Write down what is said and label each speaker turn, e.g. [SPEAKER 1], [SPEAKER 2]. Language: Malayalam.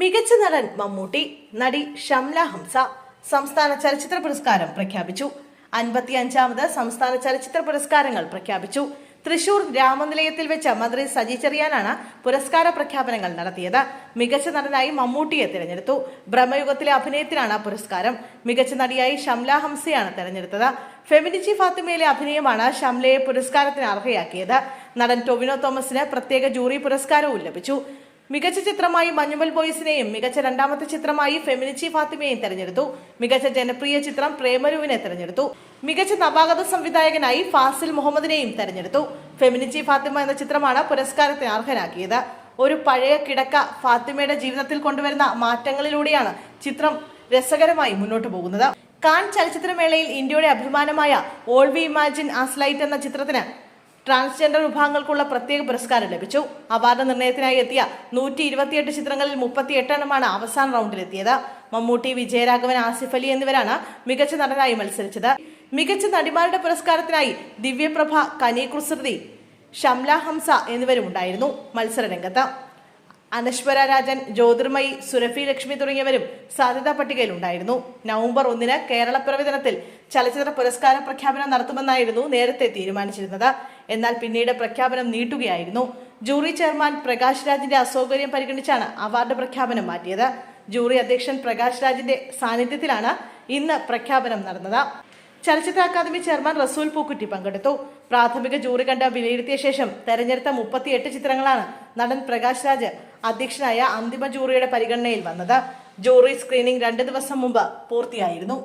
[SPEAKER 1] മികച്ച നടൻ മമ്മൂട്ടി നടി ഷംല ഹംസ സംസ്ഥാന ചലച്ചിത്ര പുരസ്കാരം പ്രഖ്യാപിച്ചു. അൻപത്തി അഞ്ചാമത് സംസ്ഥാന ചലച്ചിത്ര പുരസ്കാരങ്ങൾ പ്രഖ്യാപിച്ചു. തൃശൂർ രാമനിലയത്തിൽ വെച്ച് മന്ത്രി സജി ചെറിയാനാണ് പുരസ്കാര പ്രഖ്യാപനങ്ങൾ നടത്തിയത്. മികച്ച നടനായി മമ്മൂട്ടിയെ തിരഞ്ഞെടുത്തു. ബ്രഹ്മയുഗത്തിലെ അഭിനയത്തിനാണ് പുരസ്കാരം. മികച്ച നടിയായി ഷംല ഹംസയാണ് തിരഞ്ഞെടുത്തത്. ഫെമിനിച്ചി ഫാത്തിമയിലെ അഭിനയമാണ് ഷംലയെ പുരസ്കാരത്തിന് അർഹയാക്കിയത്. നടൻ ടൊവിനോ തോമസിന് പ്രത്യേക ജൂറി പുരസ്കാരവും ലഭിച്ചു. മികച്ച ചിത്രമായി മഞ്ഞുമൽ ബോയ്സിനെയും മികച്ച രണ്ടാമത്തെ ചിത്രമായി ഫെമിനിച്ചി ഫാത്തിമയെയും തെരഞ്ഞെടുത്തു. മികച്ച ജനപ്രിയ ചിത്രം പ്രേമരുവിനെ തെരഞ്ഞെടുത്തു. മികച്ച നവാഗത സംവിധായകനായി ഫാസിൽ മുഹമ്മദിനെയും തെരഞ്ഞെടുത്തു. ഫെമിനിച്ചി ഫാത്തിമ എന്ന ചിത്രമാണ് പുരസ്കാരത്തിന് അർഹനാക്കിയത്. ഒരു പഴയ കിടക്ക ഫാത്തിമയുടെ ജീവിതത്തിൽ കൊണ്ടുവരുന്ന മാറ്റങ്ങളിലൂടെയാണ് ചിത്രം രസകരമായി മുന്നോട്ടു പോകുന്നത്. കാൻ ചലച്ചിത്രമേളയിൽ ഇന്ത്യയുടെ അഭിമാനമായ ഓൾ വി ഇമാജിൻ ആസ്ലൈറ്റ് എന്ന ചിത്രത്തിന് ട്രാൻസ്ജെൻഡർ വിഭാഗങ്ങൾക്കുള്ള പ്രത്യേക പുരസ്കാരം ലഭിച്ചു. അവാർഡ് നിർണയത്തിനായി എത്തിയ നൂറ്റി ഇരുപത്തിയെട്ട് ചിത്രങ്ങളിൽ മുപ്പത്തി എട്ടെണ്ണമാണ് അവസാന റൗണ്ടിലെത്തിയത്. മമ്മൂട്ടി വിജയരാഘവൻ ആസിഫ് അലി എന്നിവരാണ് മികച്ച നടനായി മത്സരിച്ചത്. മികച്ച നടിമാരുടെ പുരസ്കാരത്തിനായി ദിവ്യപ്രഭ കനി കുസൃതി ഷംല ഹംസ ഉണ്ടായിരുന്നു മത്സരരംഗത്ത്. അനശ്വര രാജൻ ജ്യോതിർമയി സുരഭി ലക്ഷ്മി തുടങ്ങിയവരും സാധ്യതാ പട്ടികയിലുണ്ടായിരുന്നു. നവംബർ ഒന്നിന് കേരള ദിനത്തിൽ ചലച്ചിത്ര പുരസ്കാര പ്രഖ്യാപനം നടത്തുമെന്നായിരുന്നു നേരത്തെ തീരുമാനിച്ചിരുന്നത്. എന്നാൽ പിന്നീട് പ്രഖ്യാപനം നീട്ടുകയായിരുന്നു. ജൂറി ചെയർമാൻ പ്രകാശ് രാജിന്റെ അസൗകര്യം പരിഗണിച്ചാണ് അവാർഡ് പ്രഖ്യാപനം മാറ്റിയത്. ജൂറി അധ്യക്ഷൻ പ്രകാശ് രാജിന്റെ സാന്നിധ്യത്തിലാണ് ഇന്ന് പ്രഖ്യാപനം നടന്നത്. ചലച്ചിത്ര അക്കാദമി ചെയർമാൻ റസൂൽ പൂക്കുറ്റി പങ്കെടുത്തു. പ്രാഥമിക ജൂറി കണ്ട വിലയിരുത്തിയ ശേഷം തെരഞ്ഞെടുത്ത മുപ്പത്തിയെട്ട് ചിത്രങ്ങളാണ് നടൻ പ്രകാശ് രാജ് അധ്യക്ഷനായ അന്തിമ ജൂറിയുടെ പരിഗണനയിൽ വന്നത്. ജൂറി സ്ക്രീനിംഗ് രണ്ട് ദിവസം മുമ്പ് പൂർത്തിയായിരുന്നു.